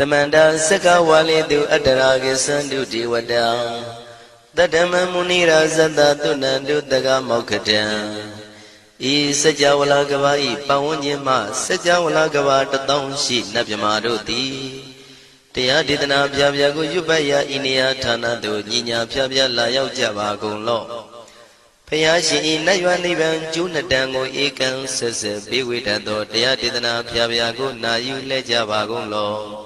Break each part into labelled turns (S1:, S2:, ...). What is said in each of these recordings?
S1: တမန္တာစကဝါလိတုအတ္တရာကိသန္တုဒေဝတံတတ္တမမုနိရာဇတသုဏန္တုတကမောက္ခတံဤစัจ java လာကဘာဤပဝန်းကျင်မှစัจ java လာကဘာတထောင်ရှိနတ်မြမာတို့သည်တရားဒေသနာပြပြကိုရွတ်ပတ်ရာဤနေရာဌာနသို့ညီညာပြပြလာရောက်ကြပါကုန်လော့ဖျားရှင်ဤနတ်ရွာနိဗ္ဗာန်ကျိုးနှစ်တန်ကိုဧကံဆက်ဆက်ပေးဝေတတ်သောတရားဒေသနာပြပြကိုနာယူလဲကြပါကုန်လော့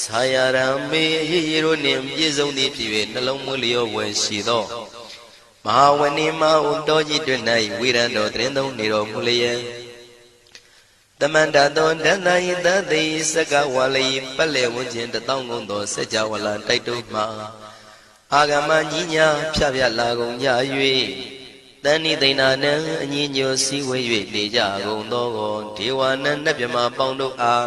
S1: ဆာယရံမေအရေးရတို့နှင့်ပြည့်စုံသည်ဖြစ်၍နှလုံးမွေးလျောဝယ်ရှိသောမဟာဝဏိမဟုတော်ကြီးတွင်၌ဝိရံတော်တရင်သုံးနေတော်မူလျက်တမန္တသောဒန္တယိတသိစကဝါလိပလက်ဝန်းကျင်တထောင်ကုန်သောစัจ java လာတိုက်တုမှအာဂမညီညာဖြဖြလာကုန်ကြ၍တဏိသိဏနံအညီညွတ်စည်းဝေး၍နေကြကုန်သောဒေဝနံနတ်မြမပေါင်းတို့အား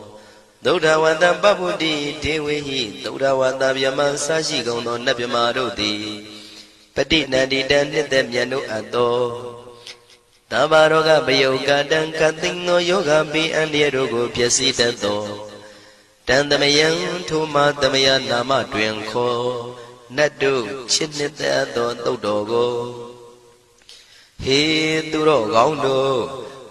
S1: သုဒ္ဓဝတ္တပပ္ပုတိဒေဝေဟိသုဒ္ဓဝတ္တဗျမဆရှိကုန်သောနတ်မြမာတို့သည်ပဋိနန္တိတံနှစ်သက်မြတ်တို့အပ်သောတဘာရောဂပယုတ်ကတံကသိငောယောဂပိအန္တရတို့ကိုပျက်စီးတတ်သောတန်တမယံထိုမတမယနာမတွင်ခေါ်နတ်တို့ချစ်နှစ်သက်သောတုတ်တော်ကိုဟေသူတော်ကောင်းတို့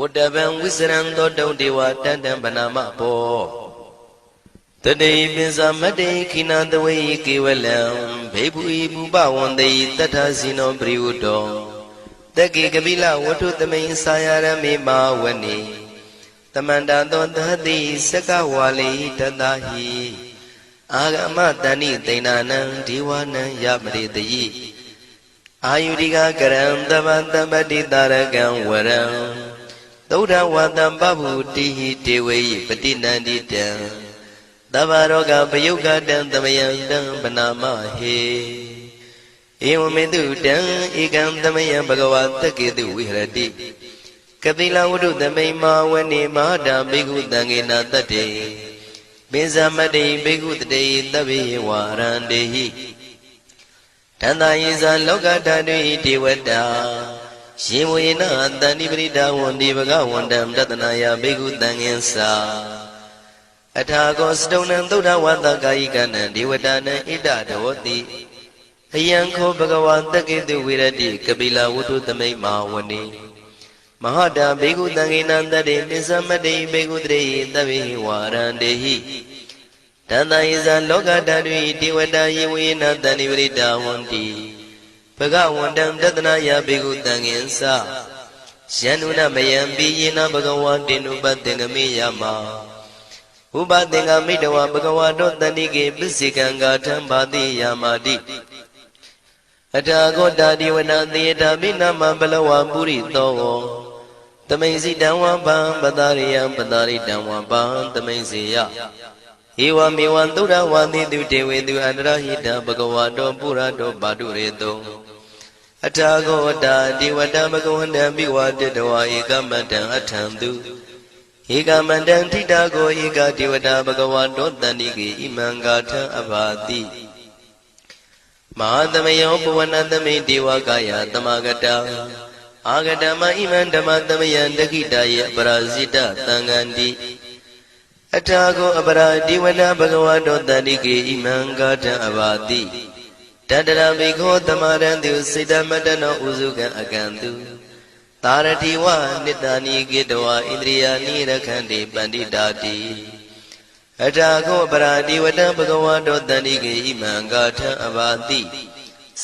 S1: ဝတ္တဗံဝိစရံသောတုံဒေဝတန္တံဗနာမဘောတတိပိစမတေခိနာတဝေကေဝလံဘေဘူဤဘူပဝန္တေတထဇိနောပရိဝတ္တောတက္ကေကပိလဝတ္ထုသမိန်စာယရမေမာဝနေတမန္တသောသတိစကဝါလိတတဟိအာဂမတဏိတိဏနံဒီဝနံယမရိတယိအာယုရိကကရံတမတမတိတာရကံဝရံ သုဒ္ဓဝတံပဗုတိဟိတေဝေယပတိနန္တိတံသဗ္ဗရောဂပယုတ်ကတံသမယံတံပနာမဟေဧဝမေတုတံဧကံသမယံဘဂဝါတက္ကေတုဝိဟရတိကတိလဝတ္ထုသမိန်မာဝနေမဟာတာဘိက္ခုတံဃေနာတတ္တေပိဇမတိဘိက္ခုတတေသဗ္ဗေဝါရန္တေဟိတန္တာယေဇာလောကဓာတုဣတိဝတ္တာ ရှင်ဝေနတန္တိပရိဒဝန္တိဘဂဝန္တံတတနာယဘိက္ခုတံဃင်္စာအထာကောစတုံနံသုဒ္ဓဝတ္တကာယိကနံဒေဝတာနံဣဒဒောတိအယံခောဘဂဝါတက္ကေတုဝိရတိကပိလဝတ္ထုသမိတ်မာဝနေမဟာတာဘေကုတံဃိနံတတေနိသမတေဘေကုတရေသဗ္ဗေဝါရန္တေဟိတန္တယေဇာလောကဓာတုတေဝတာယေဝေနတန္တိပရိတာဝန္တိ ဘဂဝန္တံတတနာယဘေကုတံဃင်္စယန္နုနမယံပိယေနဘဂဝါတေနုပတ္တေငမေယမဥပသင်္ကမိတဝဘဂဝါတောတန္တိကေပစ္စေကံဂါထံဘာတိယာမာတိအထာဂောတာဒီဝနာသေတာမိနာမဘလဝပုရိသောတမိန်စီတံဝံပံပတာရိယံပတာရိတံဝံပံတမိန်စီယ ဧဝမေဝံသုဒ္ဓဝါတိတုတေဝေတုအန္တရဟိတဘဂဝါတောပုရတောပါတုရေတောအထာဂောတာဒီဝတံဘဂဝန္တံမိဝတတဝါဧကမတံအထံတုဧကမတံထိတာကိုဧကဒေဝတာဘဂဝါတောတန္တိကေဣမံဂါထံအဘာတိမဟာသမယောပဝနသမိဒေဝကာယသမဂတအာဂတမဣမံဓမ္မသမယံတခိတယေအပရာဇိတသံဃန္တိ အထာကိုအပရာဒီဝနဘဂဝတောတန္တိကေဣမံဂါထံအဘာတိတတရမိခောသမရံတုစေတမတနောဥစုကံအကံတုသာရတိဝနိတ္တနိကေတဝဣန္ဒြိယာနိရခန္တိပန္တိတာတိအထာကောပရာတိဝတံဘဂဝါတောတန္တိကေဣမံဂါထံအဘာတိ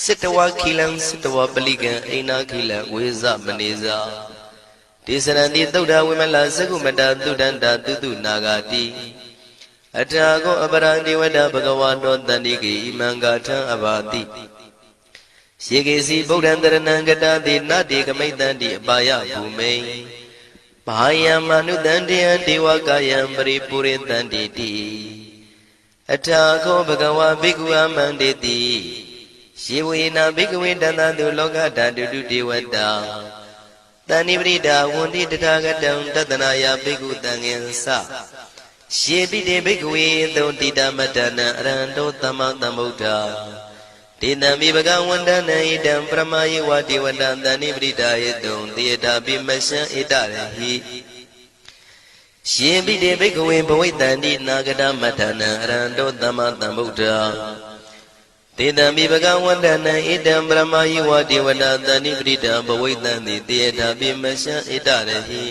S1: စိတဝခိလံစိတဝပလိကံအိနာခိလံဝေဇမနေဇာ ဒေသရဏိသုဒ္ဓဝိမလသကုမတသုဒန္တာတုတုနာဂာတိအထာကောအပရာတိဝတံဘဂဝါတောတန္တိကေဣမံဂါထံအဘာတိယေကေစီဗုဒ္ဓံတရဏံကတတိနတေကမိတ္တံတိအပါယဘူမိန်ဘာယံမနုတံတေယံဒေဝကာယံပရိပုရိတံတိတိအထာခောဘဂဝါဘိက္ခုအမန္တေတိယေဝေနာဘိက္ခဝေတန္တတုလောကဓာတုတုဒေဝတာ တဏိပရိဒာဝန္တိတထာဂတံတတနာယဘိက္ခုတံငင်္စရှေတိတေဘိက္ခဝေသုံတိတမတ္တနံအရဟံတောသမ္မာသမ္ဗုဒ္ဓတေနံမိဘဂဝန္တနံဣတံပရမယေဝတိဝတံတဏိပရိဒါယေတုံတေတာပိမရှံဣတရဟိရှင်ပိတေဘိက္ခဝေဘဝိတန္တိနာဂတမတ္ထနံအရဟံတောသမ္မာသမ္ဗုဒ္ဓ တေတံမိဘဂဝန္တနံဣတံပရမယေဝတိဝတံတဏိပရိဒါဘဝိတန္တိတေတာပိမရှံဣတရဟိ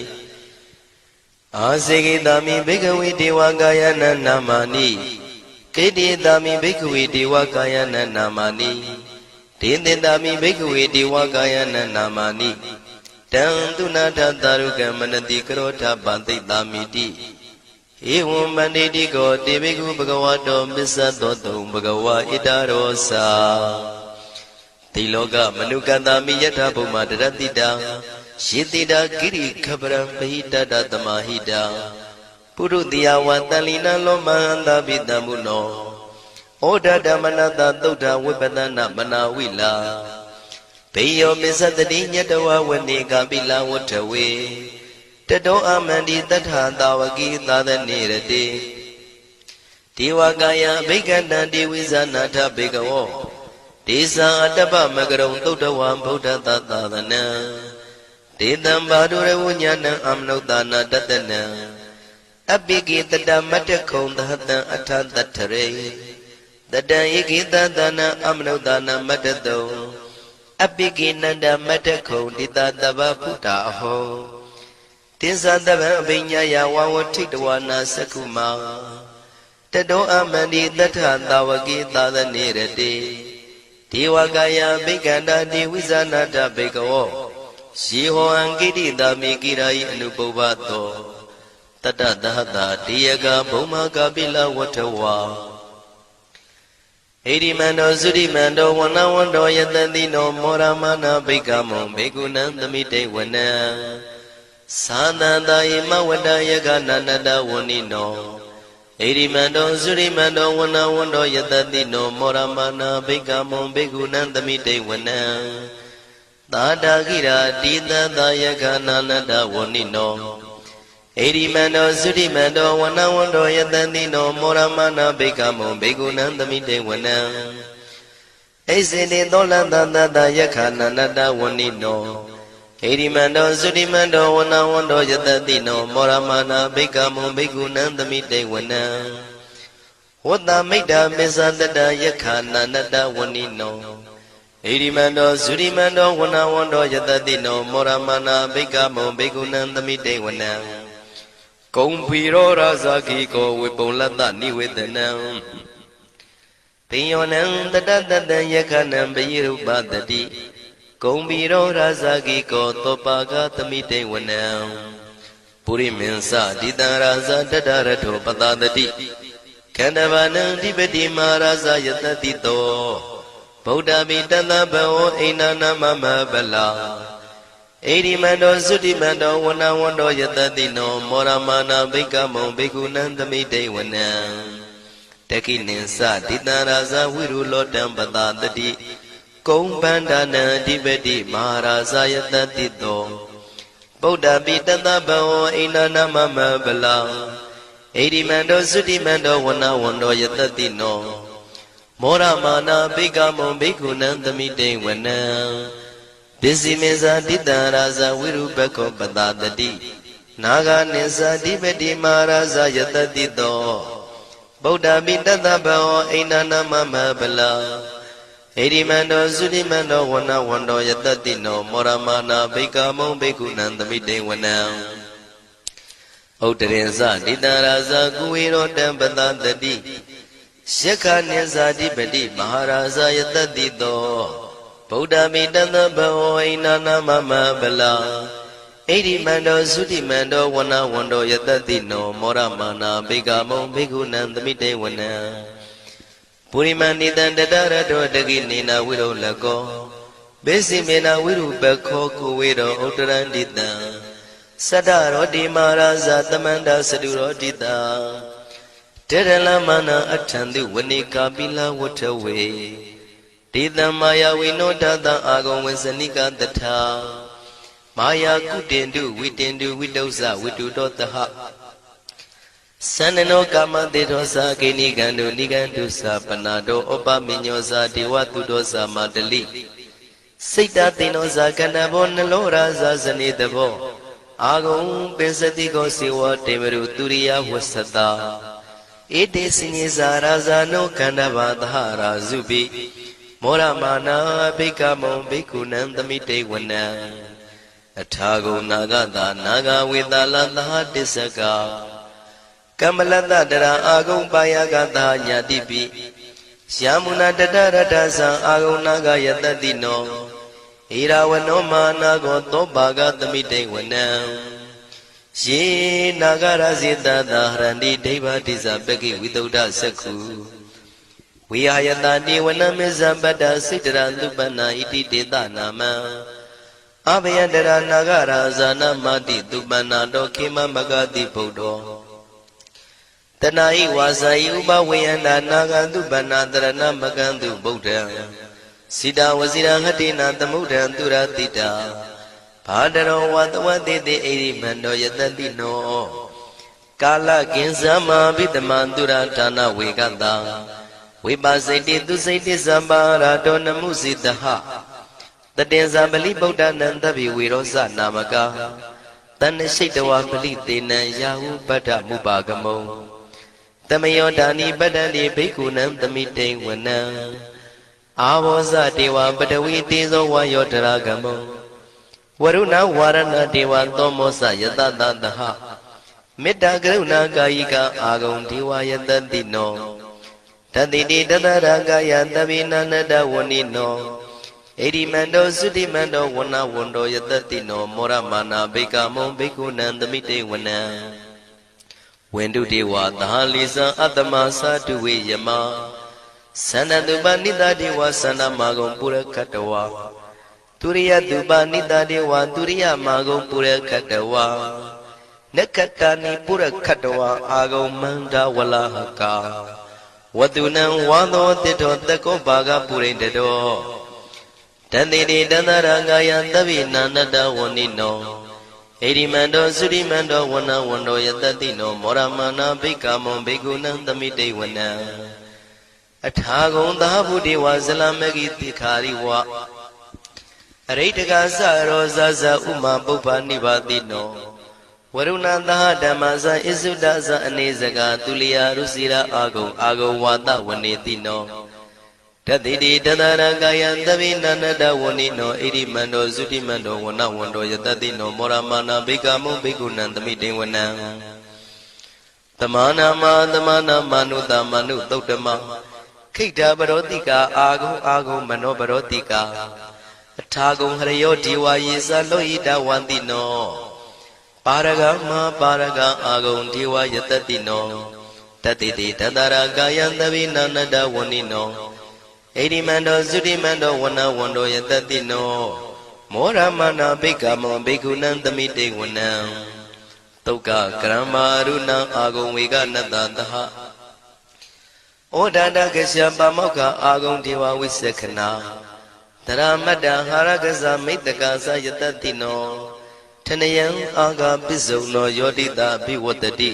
S1: အာစေကိတာမိဘိက္ခဝေဒေဝကာယနာနာမာနိကေတိတာမိဘိက္ခဝေဒေဝကာယနာနာမာနိဒေသင်တာမိဘိက္ခဝေဒေဝကာယနာနာမာနိတံသူနာထသာရုကမနတိကရောထပန္တိတာမိတိ ဧဝံမန္တိတိကောတေဘိက္ခုဘဂဝါတောမစ္ဆသောတုံဘဂဝါဣတရောစာတိလောကမနုကတာမိယထဘုမတရတိတာယေတိတာကိရိခပရံပဟိတတသမာဟိတာပုရုတိယဝတန်လီနလောမဟန္တာပိတံမုနောဩဒဓမ္မနတသုဒ္ဓဝိပဒနာမနာဝိလာဘေယောမစ္စတတိညတဝဝနေကပိလဝတ္ထဝေ တတောအမန္တိတထသာဝကိသာသနေရတိဒေဝကာယဘိက္ခန္တံဒေဝိဇာနာထဘေကဝောဒေဇာအတ္တပမကရုံသုဒ္ဓဝံဗုဒ္ဓသာသသနံဒေတံဘာဒုရဝဉ္ဉာဏံအမနုဿာနာတတနံအပိကိတတမတ္တခုံသဟတံအထတထရေတတံဧကိတသနာအမနုဿာနာမတ္တတုံအပိကိနန္ဒမတ္တခုံတိတတဗ္ဗဖုတာအဟော တင်္ဇတဗံအပိညာယဝဝထိတဝနာသက္ခုမာတတောအမန္တိတထသာဝကိသာသနေရတိဒေဝကာယဘိက္ခန္တာတိဝိဇာနာတဘေကဝောယေဟောအံကိတိတာမိကိရာယအနုပုဗ္ဗသောတတသဟတာတေယကဘုံမကပိလဝထဝါဣရိမန္တောသုရိမန္တောဝနဝန္တောယတတိနောမောရမနာဘိကမောဘေကုဏံသမိတေဝနံ သာသန္တာယမဝတ္တယကနန္တဝဏိနောဣရိမန္တောသုရိမန္တောဝနဝန္တောယတတိနောမောရမနာဘိကမောဘေကုဏံသမိတေဝနံသာတာခိရာတိတသယကနာနတဝဏိနောဣရိမန္တောသုရိမန္တောဝနဝန္တောယတတိနောမောရမနာဘိကမောဘေကုဏံသမိတေဝနံဣစေတေသောလန္တတတယခာနာနတဝဏိနော ဣရိမန္တောသုရိမန္တောဝနဝန္တောယတတိနောမောရမနာဘိကမောဘေကုဏံသမိတေဝနံဝတ္တမိတ္တမစ္ဆတတယခာနာနတဝဏိနောဣရိမန္တောသုရိမန္တောဝနဝန္တောယတတိနောမောရမနာဘိကမောဘေကုဏံသမိတေဝနံကုံဖီရောရာဇာခိကောဝေပုံလတ္တနိဝေဒနံပိယောနံတတတတံယခနံပယိရုပတတိ ကုံဖီရောရာဇာခိကောသောပါကသမိတေဝနံပုရိမင်းစဒီတံရာဇာတတရထောပတတတိခန္ဓဗာနံဒီပတိမာရာဇာယတတိတောဗုဒ္ဓမိတတဘောအိနာနာမမဗလာဣရိမန္တောသုတိမန္တောဝနဝန္တောယတတိနော မောရမာနာဘိကမောဘိက္ခုနံသမိတေဝနံတကိနိသတိတံရာဇဝိရုလောတံပတတတိ ကုံပန္ဒနံအဓိပတိမဟာရာဇယတတိတောဗုဒ္ဓပိတတဘောအိနာနာမမဗလာဣရိမန္တောသုတိမန္တောဝနဝန္တောယတတိနောမောရမာနာဘိကမောဘိက္ခုနံသမိတေဝနံပစ္စည်းမေဇာတိတံရာဇဝိရုပခောပတတတိနာဂာနိသတိပတိမာရာဇယတတိတောဗုဒ္ဓမိတတဘောအိန္ဒနာမမဗလာ ဣရိမန္တောသုတိမန္တောဝနဝန္တောယတတိနောမောရမာနာဘိကမုံဘိက္ခုနံသမိတေဝနံဥတရင်စတိတံရာဇကုဝေရောတံပတတတိယက္ခနိသတိပတိမဟာရာဇယတတိတောဗုဒ္ဓမိတသဘဝိနာနာမမဗလာဣရိမန္တောသုတိမန္တောဝနဝန္တောယတတိနောမောရမာနာဘေကမုံဘေကုဏံသမိတေဝနံ ပုရိမန္တိတံတတရတောတကိနေနာဝိရုလကောဘေစီမေနာဝိရုပခောကုဝေရောဥတရန္တိတံသတ္တရောတိမာရာဇသမန္တာစတုရောတိတံတေရလမနာအထံတိဝနိကာပိလဝထဝေဒေတံမာယဝိနောတတံအာဂုံဝေစနိကတထာမာယာကုတင်တုဝိတင်တုဝိတုဇဝိတုတောတဟ သန္နနောကာမတေသောသာကိနိကံတုနိကံတုသာပနာတောဩပမညောသာဒေဝတုတောသာမတလိစိတ်တသိနောသာကန္နဘောနလောရာဇာဇနေတဘောအာဂုံပင်စတိကောစေဝတေမရုသူရိယဝဆတာဧတေစညေဇာရာဇာနောခန္ဓဘာသဟရာဇုပိမောရမာနာဘိကမောဘိက္ခုနံသမိတေဝနံအထာဂုံနာဂတာနာဂဝေတာလသဟတစ္စက ကမ္မလတတရာအာဂုံပါယကတာညာတိပိယာမုနာတတရတသံအာဂုံနာဂယတတိနောဣရာဝနောမာနာကောသောပါကသမိတေဝနံယေနာဂရဇေတသာဟရန္တိဒိဗ္ဗတိဇပကိဝိတုဒ္ဓစက္ခုဝိဟာယတတိဝနမေဇပတ္တစိတ္တရသုပနာဣတိတေတနာမံအဘယတရနာဂရာဇာနမတိသုပနာတောခေမမဂတိဗုဒ္ဓော တဏှာဤဝါစာဤဥပဝေယန္တာနာဂန္တုပဏတရဏမကန္တုဗုဒ္ဓံစိတဝစီရဟတိနာသမုဒ္ဒံသူရတိတာဘာတရောဝတဝတိတိအိရိမန္တောယတတိနောကာလကင်္စမဘိတမံသူရဌာနဝေကတံဝိပါစိတ်တိသူစိတ်တိသဗ္ဗရာတောနမှုစိတဟတတေဇာပလိဗုဒ္ဓနံတဗ္ဗေဝေရောဇနာမကတဏ္ဍရှိတဝပလိတေနံယာဟုပတ္ထမုပါကမုံ တမယောဒာနိပတ္တန္တိဘိက္ခုနံသမိတိဝနံအာဘောဇတေဝပတဝီတေဇောဝါယောတရာကမုံဝရုဏဝါရဏတေဝသောမောစယတတတဟမေတ္တာကရုဏာကာယိကအာဂုံဒေဝယတတိနောတတိတိတတရကာယတပိနန္တဝဏိနောဣရိမန္တောသုတိမန္တောဝဏဝန္တောယတတိနောမောရမာနာဘိကမုံဘိက္ခုနံသမိတေဝနံ ဝင်တုတေဝသဟာလီဇံအတ္တမသာတုဝေယမသန္တတုပနိတတေဝသန္တမာကုံပုရခတဝါသူရိယတုပနိတတေဝသူရိယမာကုံပုရခတဝါနက္ခတဏိပုရခတဝါအာဂုံမန္တဝလဟကာဝတုနံဝါသောတိတောတကောဘာကပုရိတတောတန်တိတိတန္တရာငာယံတပိနန္တဝဏိနော ဣရိမန္တောသုရိမန္တောဝနဝန္တောယတတိနောမောရမနာဘိက္ခမောဘိက္ခုနံသမိတေဝနံအထာဂုံသာဗုဒေဝဇလမဂိတိခာရိဝအရိတကသရောဇဇဥမာပုပ္ပနိဗ္ဗာတိနောဝရုဏသဟဓမ္မဇဣစုဒဇအနေစက သူလျာရုစီရာအာဂုံအာဂုံဝါဒဝနေတိနော တတိတိတတရကာယံသဗိနန္တဝဏိနောဣရိမန္တောသုတိမန္တောဝနဝန္တောယတတိနောမောရမာနာဘိကမုဘိကုဏံသမိတေဝနံသမာနာမသမာနာမနုတမနုသုတ်တမခိတ္တပရောတိကာအာဂုံအာဂုံမနောပရောတိကာအထာဂုံဟရယောဒီဝါယေသလောဣတဝန္တိနောပါရဂမပါရဂအာဂုံဒီဝါယတတိနောတတိတိတတရာကာယံသဗိနာနတဝဏိနော ဣရိမန္တောသုတိမန္တောဝနဝန္တောယတတိနောမောရမနာဘိက္ခမောဘိက္ခုနံသမိတေဝနံတုတ်ကကရမရုဏံအာဂုံဝေကနတသဟဩဒန္တကရှပါမောက္ခအာဂုံဒေဝဝိသခနာတရမတ္တဟာရကဇမိတ္တကာသယတတိနောထနယံအာဂပစ္စုံနောယောတိတာဘိဝတ္တိ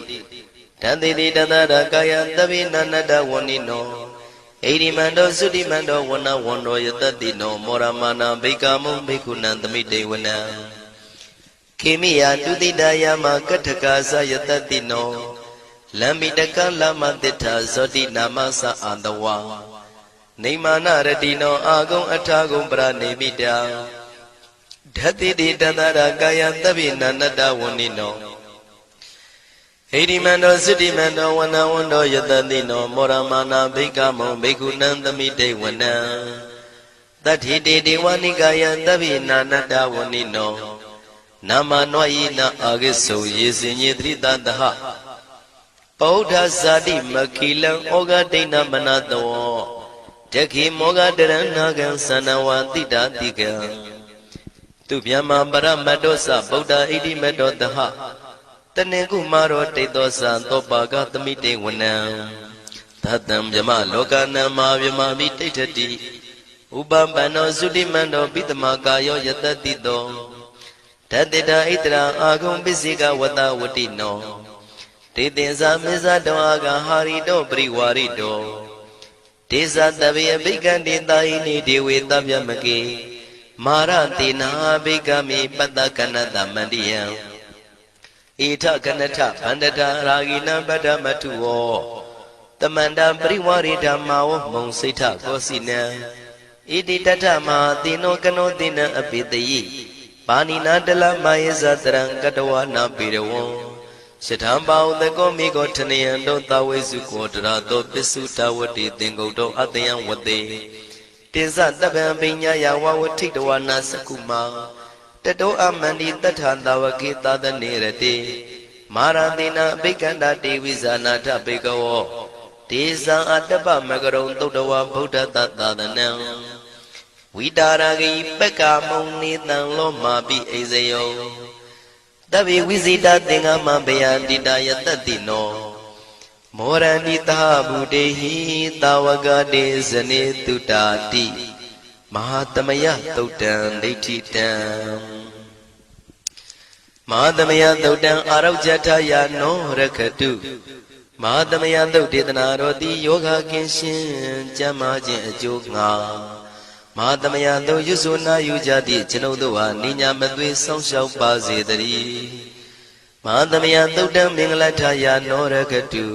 S1: တန်တိတိတတရကာယသဗ္ဗိနန္တဝဏိနော ဣရိမန္တောသုတိမန္တောဝနဝန္တောယတတိနောမောရမာနာဘိကာမုံဘိက္ခုနံသမိတေဝနံခေမိယတုတိတယမကထကာသယတတိနောလမ္မိတကလမတိထာဇောတိနာမသအာတဝါနေမာနရတိနောအာဂုံအထာဂုံပရနေမိတာဓတ္တိတိတတရာကာယသဗ္ဗိနန္တဝဏိနော ဟိရိမန္တောသုတိမန္တောဝနဝန္တောယတတိနောမောရမာနာဘိကမောဘိက္ခုနံသမိတေဝနံတတ္ထိတေဒေဝနိကာယသဗ္ဗိနာနတဝဏိနောနာမနောယိနာအာဂိစုယေစင်ညေတိတတဟပောဓဇာတိမခိလံဩဃဒိဏမနတောတခိမောဂတရဏကံသနဝတိတာတိကံသူမြမပရမတ္တောသဗုဒ္ဓဣတိမတ္တောတဟ တနေကုမာရောတိတောသံသောပါကသမိတေဝနံသတ္တံမြမလောကနံမာမြမမိတိဋ္ဌတိဥပပန္နောသုတိမန္တောပိတမကာယောယတတိတောတတ္တတာဣတရာအာဂုံပစ္စေကဝတဝတိနောတေသင်္ဇာမေဇတောအာဂဟာရိတောပရိဝါရိတောဒေဇတဗေဘိကံတေတာဟိနိဒေဝေတဗျမကေမာရတေနာဘိကမိပတ္တကနတမန္တိယံ ဣထကနထဗန္တတာရာဂိနံပတ္တမထုဝောတမန္တပရိဝရိဓမ္မာဝမုံစိဋ္ဌကောစီနံဣတိတထမဟာတိနောကနောတိနံအပိတယိပါဏိနာတလမယေဇတရံကတဝနာပေရဝံယထံပါဥတကောမိကောထနယံတောသဝေစုကောတရာတောပစ္စုတဝတိသင်္ကုတ်တောအတယံဝတေတိဇတပံပိညာယဝဝထိတဝနာစကုမာ တတောအမန္တိတထာတဝကေသာသနေရတိမာရတိနာအဘိကန္တာတေဝိဇာနာထဘေကဝောဒေဇံအတ္တပမကရုံသုတ်တဝဗုဒ္ဓတသာသနံဝိတာရဂိပက္ကာမုံနေတံလောမာပိအိဇယောတဗ္ဗေဝိဇိတသင်္ဃမဘေယန္တိတာယတတိနောမောရဏိသဗုတေဟိတာဝကတေဇနေတုတာတိ မဟာသမယသုတ်တံဒိဋ္ဌိတံမဟာသမယသုတ်တံအာရောဇထယာနောရခတုမဟာသမယသုတ်ဒေသနာတော်တိယောဂကင်းရှင်ကျမ်းမာခြင်းအကျိုးငါမဟာသမယသုတ်ရွဆိုနာယူကြသည့်ကျွန်ုပ်တို့ဟာနိညာမသွေးဆောင်းလျှောက်ပါစေတည်းမဟာသမယသုတ်တံမင်္ဂလထယာနောရခတု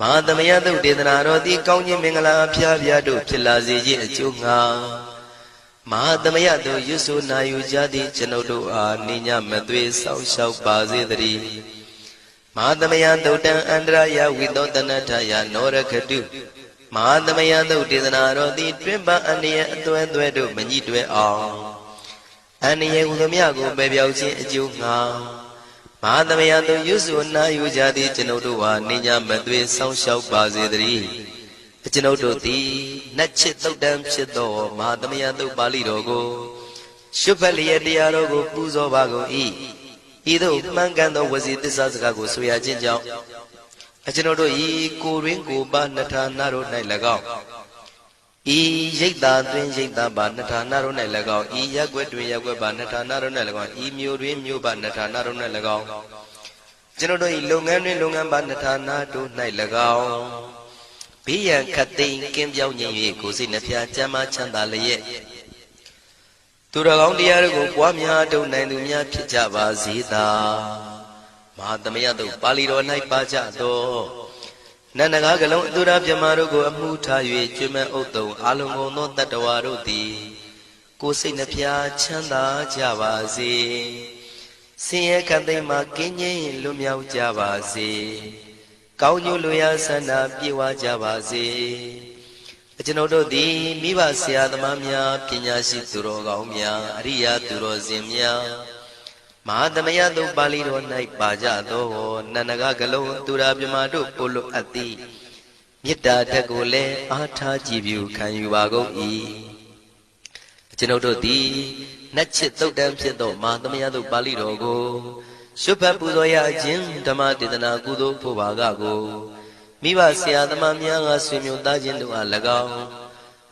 S1: မဟာသမယသုတ်ဒေသနာတော်တိကောင်းခြင်းမင်္ဂလာအဖျားဖျားတို့ဖြစ်လာစေခြင်းအကျိုးငါ မဟာသမယတို့ရွဆိုနာယူကြသည့်ကျွန်ုပ်တို့အားနိညာမသွေးဆောင်းလျှောက်ပါစေတည်းမဟာသမယသုတ်တံအန္တရာယဝိသောတနထယာနောရခတုမဟာသမယသုတ်ဒေသနာတော်တိတွင်ပအန္တရာအသွဲသွဲတို့မညှိတွဲအောင်အန္တရာဟူသည်မြကိုပယ်ပြောက်ခြင်းအကျိုးငါမဟာသမယတို့ရွစုနာယူကြသည့်ကျွန်ုပ်တို့ဟာနိညာမသွေးဆောင်းလျှောက်ပါစေတည်း ကျွန်ုပ်တို့သည်နတ်ချစ်သုတ်တံဖြစ်သောမဟာသမယသုတ်ပါဠိတော်ကိုရှုဖက်လျက်တရားတော်ကိုပူဇော်ပါကုန်၏ဤသို့မှန်ကန်သောဝစီသစ္စာစကားကိုဆိုရခြင်းကြောင့်အကျွန်ုပ်တို့ဤကိုရင်းကိုပါနှထာနာတို့၌၎င်းဤရိတ်တာတွင်ရိတ်တာပါနှထာနာတို့၌၎င်းဤရက်ွက်တွင်ရက်ွက်ပါနှထာနာတို့၌၎င်းဤမြို့တွင်မြို့ပါနှထာနာတို့၌၎င်းကျွန်ုပ်တို့ဤလုပ်ငန်းတွင်လုပ်ငန်းပါနှထာနာတို့၌၎င်း ဘေးရန်ခတ်သိမ်းကင်းပြောင်းခြင်း၍ကိုယ်စိတ်နှဖျားချမ်းသာချမ်းသာလျက်သူတော်ကောင်းတရားတို့ကိုပွားများထုတ်နိုင်သူများဖြစ်ကြပါစေသာမဟာသမယတို့ပါဠိတော်၌ပါကြသောနန္ဒကားကလုံးအတုရပြမတို့ကိုအမှုထား၍ကျွမ်းမဥတုံအာလုံကုန်သောတတ္တဝါတို့သည်ကိုယ်စိတ်နှဖျားချမ်းသာကြပါစေဆင်းရဲကံသိမ်းမှကင်းငြိမ်းလွတ်မြောက်ကြပါစေ ကောင်းကျိုးလိုရာဆန္ဒပြေဝကြပါစေအကျွန်ုပ်တို့သည်မိဘဆရာသမားများပညာရှိသူတော်ကောင်းများအရိယာသူတော်စင်များမဟာသမယတုပါဠိတော်၌ပါကြသောနန္ဒကကလုံးသူရာမြမတို့ပို့လို့အပ်သည်မေတ္တာဓာတ်ကိုလည်းအားထားကြည်ပြုခံယူပါကုန်၏အကျွန်ုပ်တို့သည်နတ်ချစ်သုတ်တံဖြစ်သောမဟာသမယတုပါဠိတော်ကို ရှုဖတ်ပူဇော်ရခြင်းဓမ္မဒေသနာကုသိုလ်ဖို့ပါကကိုမိဘဆရာသမားများကဆွေမျိုးသားချင်းတို့အား၎င်း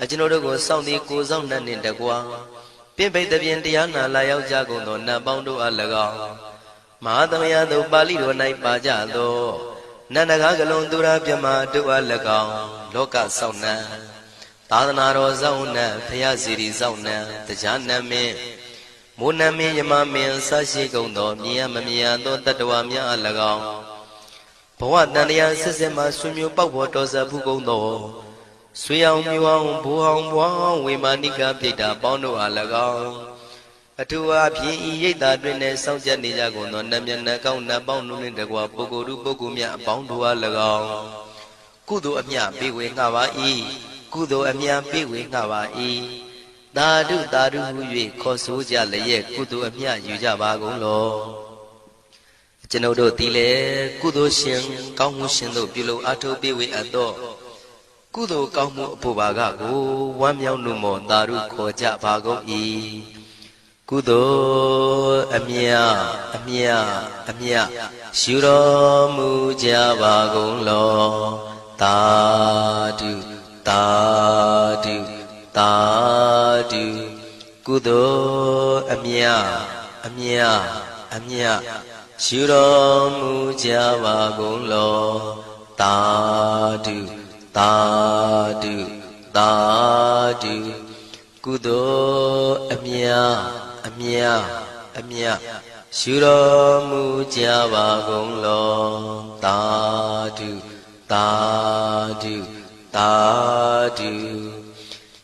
S1: အကျွန်ုပ်တို့ကိုစောင့်တည်ကိုဆောင်နှံ့နှင့်တကွာပြင့်ပိတ်သဖြင့်တရားနာလာရောက်ကြကုန်သောနတ်ပေါင်းတို့အား၎င်းမဟာသမယသို့ပါဠိတော်၌ပါကြသောနန္ဒကားကလုံးသူရာပြမတို့အား၎င်းလောကဆောင်နှံသာသနာတော်ဆောင်နှံဖရာစီရီဆောင်နှံတရားနမင်း မိုးနမင်းယမမင်းဆရှိကုန်သောမြင်ရမမြင်ရသောတတ္တဝါများအား၎င်းဘဝတန်တရားဆက်ဆက်မှဆွေမျိုးပေါက်ဖို့တော်စပ်ဘူးကုန်သောဆွေအောင်မြူအောင်ဘူအောင်ဘွားအောင်ဝေမာနိကပြိတ္တာပေါင်းတို့အား၎င်းအထူးအားဖြင့်ဤရိတ်တာတွင်နဲ့စောင့်ကြနေကြကုန်သောနတ်မြတ်နတ်ကောင်းနတ်ပေါင်းတို့နှင့်တကွာပုဂ္ဂိုလ်တို့ပုဂ္ဂိုလ်များအပေါင်းတို့အား၎င်းကုသိုလ်အမြပေးဝေငှပါ၏ကုသိုလ်အမြပေးဝေငှပါ၏ သာဓုသာဓုဟု၍ခေါ်ဆိုကြလျက်ကုသိုလ်အမြယူကြပါကုန်လောကျွန်ုပ်တို့သည်လည်းကုသိုလ်ရှင်ကောင်းမှုရှင်တို့ပြုလို့အထုပ်ပေးဝေအပ်သောကုသိုလ်ကောင်းမှုအဖို့ပါကကိုဝမ်းမြောက်နှုမောသာဓုခေါ်ကြပါကုန်၏ကုသိုလ်အမြအမြအမြယူတော်မူကြပါကုန်လောသာဓုသာဓုသာ ဓုကုသိုလ်အမြအမြအမြယူတော်မူကြပါကုန်လောသာဓုသာဓုသာဓုကုသိုလ်အမြအမြအမြယူတော်မူကြပါကုန်လောသာဓုသာဓုသာဓု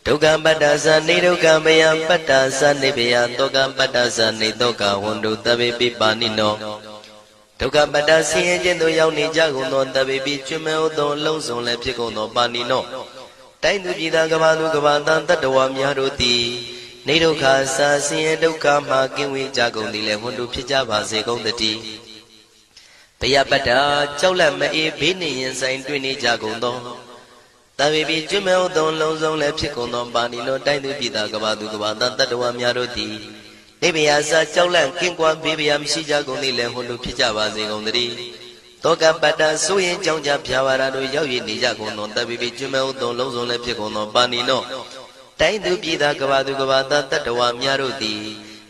S1: ဒုက္ခပတ္တသနေဒုက္ခမယပတ္တသနေဘယတောကပတ္တသနေတောကဝန္တုတဗေပိပါဏိနောဒုက္ခပတ္တဆင်းရဲခြင်းသို့ရောက်နေကြကုန်သောတဗေပိကျွမဲဥသောလုံးစုံလည်းဖြစ်ကုန်သောပါဏိနောတိုင်းသူပြည်သားကဘာသူကဘာတန်တတ္တဝါများတို့သည်နေဒုက္ခစာဆင်းရဲဒုက္ခမှကင်းဝေးကြကုန်သည်လည်းဝန္တုဖြစ်ကြပါစေကုန်တည်းဘယပတ္တကြောက်လန့်မအေးဘေးနေရင်ဆိုင်တွေ့နေကြကုန်သော တဗေပိကျွမဲဥသောလုံးစုံလည်းဖြစ်ကုန်သောပါဏိနောတိုင်းသူပြည်သားကဘာသူကဘာတန်တတ္တဝါများတို့သည်နေဗျာစာကြောက်လန့်ကင်းကွာဘေးဗျာမရှိကြကုန်သည်လည်းဟွန်တို့ဖြစ်ကြပါစေကုန်သတည်းတောကပတ္တဆိုရင်ကြောင့်ကြဖြာဝါရတို့ရောက်ရည်နေကြကုန်သောတပိပိကျွမဲဥသောလုံးစုံလည်းဖြစ်ကုန်သောပါဏိနောတိုင်းသူပြည်သားကဘာသူကဘာသားတတ္တဝါများတို့သည်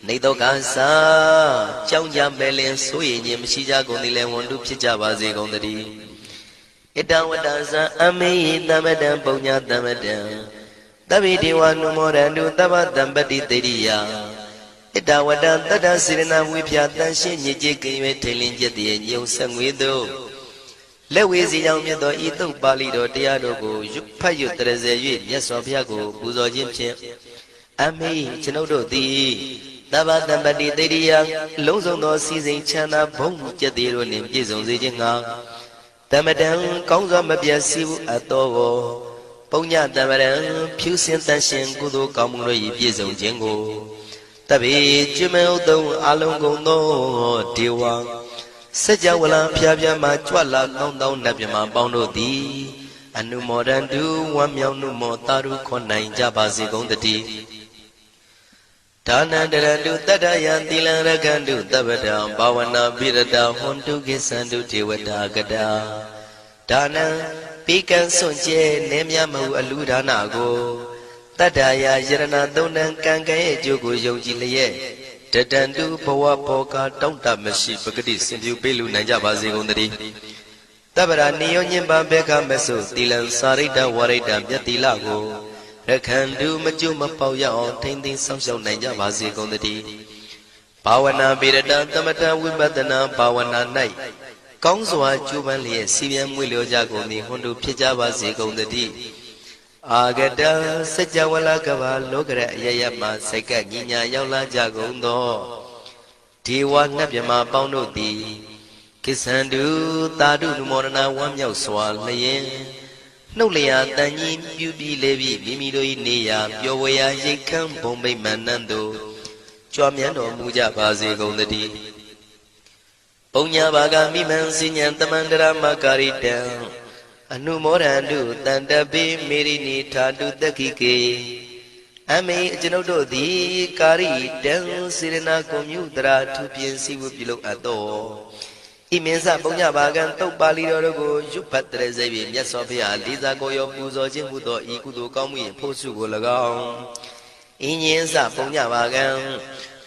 S1: နေတော့ကစားကြောင့်ကြမဲ့လင်ဆိုရင်ခြင်းမရှိကြကုန်သည်လည်းဝန်တုဖြစ်ကြပါစေကုန်သတည်း ဣတဝတ္တဇံအမေဟိသမတံပုံညာသမတံတဗ္ဗေဒေဝနုမောရန္တုသဗ္ဗတံပတိတေရိယဣတဝတ္တတတ္တစေရနာဝိဖြာတန်ရှင်းညစ်ကြေးကင်၍ထိန်လင်းချက်တည်းညုံဆက်ငွေတို့လက်ဝေစီကြောင့်မြတ်သောဤသုတ်ပါဠိတော်တရားတို့ကိုရွတ်ဖတ်ရွတ်တရစေ၍မြတ်စွာဘုရားကိုပူဇော်ခြင်းဖြင့်အမေကျွန်ုပ်တို့သည်သဗ္ဗတံပတိတေရိယလုံးစုံသောစီစဉ်ချမ်းသာဘုံကျက်သေးတို့နှင့်ပြည့်စုံစေခြင်းငှာ တမတံကောင်းစွာမပြတ်စီဘူးအတော်ကိုပုံညတမရံဖြူစင်တန်ရှင်ကုသိုလ်ကောင်းမှုတို့၏ပြည့်စုံခြင်းကိုတပိကျွမေဥတုံအလုံးကုန်သောဒေဝစัจ java လံဖျားဖျားမှကြွလာကောင်းသောနတ်မြမပေါင်းတို့သည် အနုမောဒန္တုဝမ်းမြောက်နှုမောတာရုခွန်နိုင်ကြပါစေကုန်တည်း ဒါနန္တရတုတတ္တယံသီလံရကန္တုတပ္ပတံဘာဝနာပိရတဟွန်တုကိသန္တုဒေဝတာကတာဒါနံပိကံစွန့်ကျဲနေမြမဟုအလူဒါနကိုတတ္တယာယရဏသုံးတန်ကံကံရဲ့အကျိုးကိုယုံကြည်လျက်တတန္တုဘဝဘောကတောင့်တမရှိပဂတိစင်ပြူပေးလူနိုင်ကြပါစေကုန်သတည်းတပ္ပရာနိယောညင်ပံဘေခမဆုသီလံစာရိတ္တဝရိတ္တမြတ်တိလကို ရခန္တုမကျွမပေါရအောင်ထိမ့်သိမ်းဆောင်ရှောက်နိုင်ကြပါစေကုန်သတည်းဘာဝနာပိရတသမထဝိပဿနာဘာဝနာ၌ကောင်းစွာကျူးပန်းလျက်စီပြန်မွေလျောကြကုန်သည်ဟွန်တုဖြစ်ကြပါစေကုန်သတည်းအာဂတစัจ java လကဘာလောကရအယယမှစိတ်ကညီညာရောက်လာကြကုန်သောဒေဝနတ်မြမပေါင်းတို့သည်ကိစ္ဆန္တုတာတုနုမောဒနာဝမ်းမြောက်စွာလျင် နှုတ်လျာတန်ကြီးပြူပြီးလေပြီးမိမိတို့၏နေရာပျော်ဝေရာရိတ်ခမ်းဘုံမိတ်မန္နန်တို့ကြွားမြန်းတော်မူကြပါစေကုန်သတည်းပုံညာဘာဂမိမံစဉ္ဉံတမန္တရမကာရိတံအနုမောဒန္တုတန်တပိမေရိနိထာတုတက္ခိကေအမေအကျွန်ုပ်တို့သည်ကာရိတံစေရနာကွန်မြူတရာထူပြင်းစီဝပြုလုပ်အပ်တော် ဣမင်းစပုံညဘာကံတုတ်ပါဠိတော်တို့ကိုရွတ်ဖတ်တရစေပြီမြတ်စွာဘုရားလေးစားကိုရောပူဇော်ခြင်းမှုသောဤကုသိုလ်ကောင်းမှု၏ဖို့စုကို၎င်းအင်းရင်စပုံညဘာကံ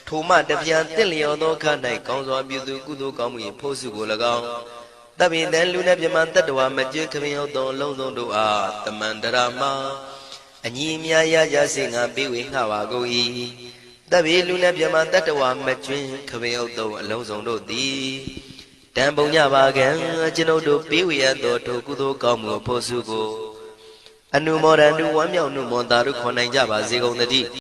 S1: ထိုမှတပြန်တင့်လျော်သောခ၌ကောင်းစွာပြုသူကုသိုလ်ကောင်းမှု၏ဖို့စုကို၎င်းတပိတံလူနဲ့မြမတတ္တဝမကျွခမင်းဟုတ်သောအလုံးစုံတို့အားတမန္တရာမအညီမြာရကြစေငါပေးဝေငှပါကုန်၏တပိလူနဲ့မြမတတ္တဝမကျွင်းခမင်းဟုတ်သောအလုံးစုံတို့သည် တံပုံညပါကံကျွန်ုပ်တို့ပေးဝေရသောထိုကုသိုလ်ကောင်းမှုဖို့စုကိုအနုမောဒန္တုဝမ်းမြောက်နှုမောတာတို့ခွန်နိုင်ကြပါစေကုန်သတည်း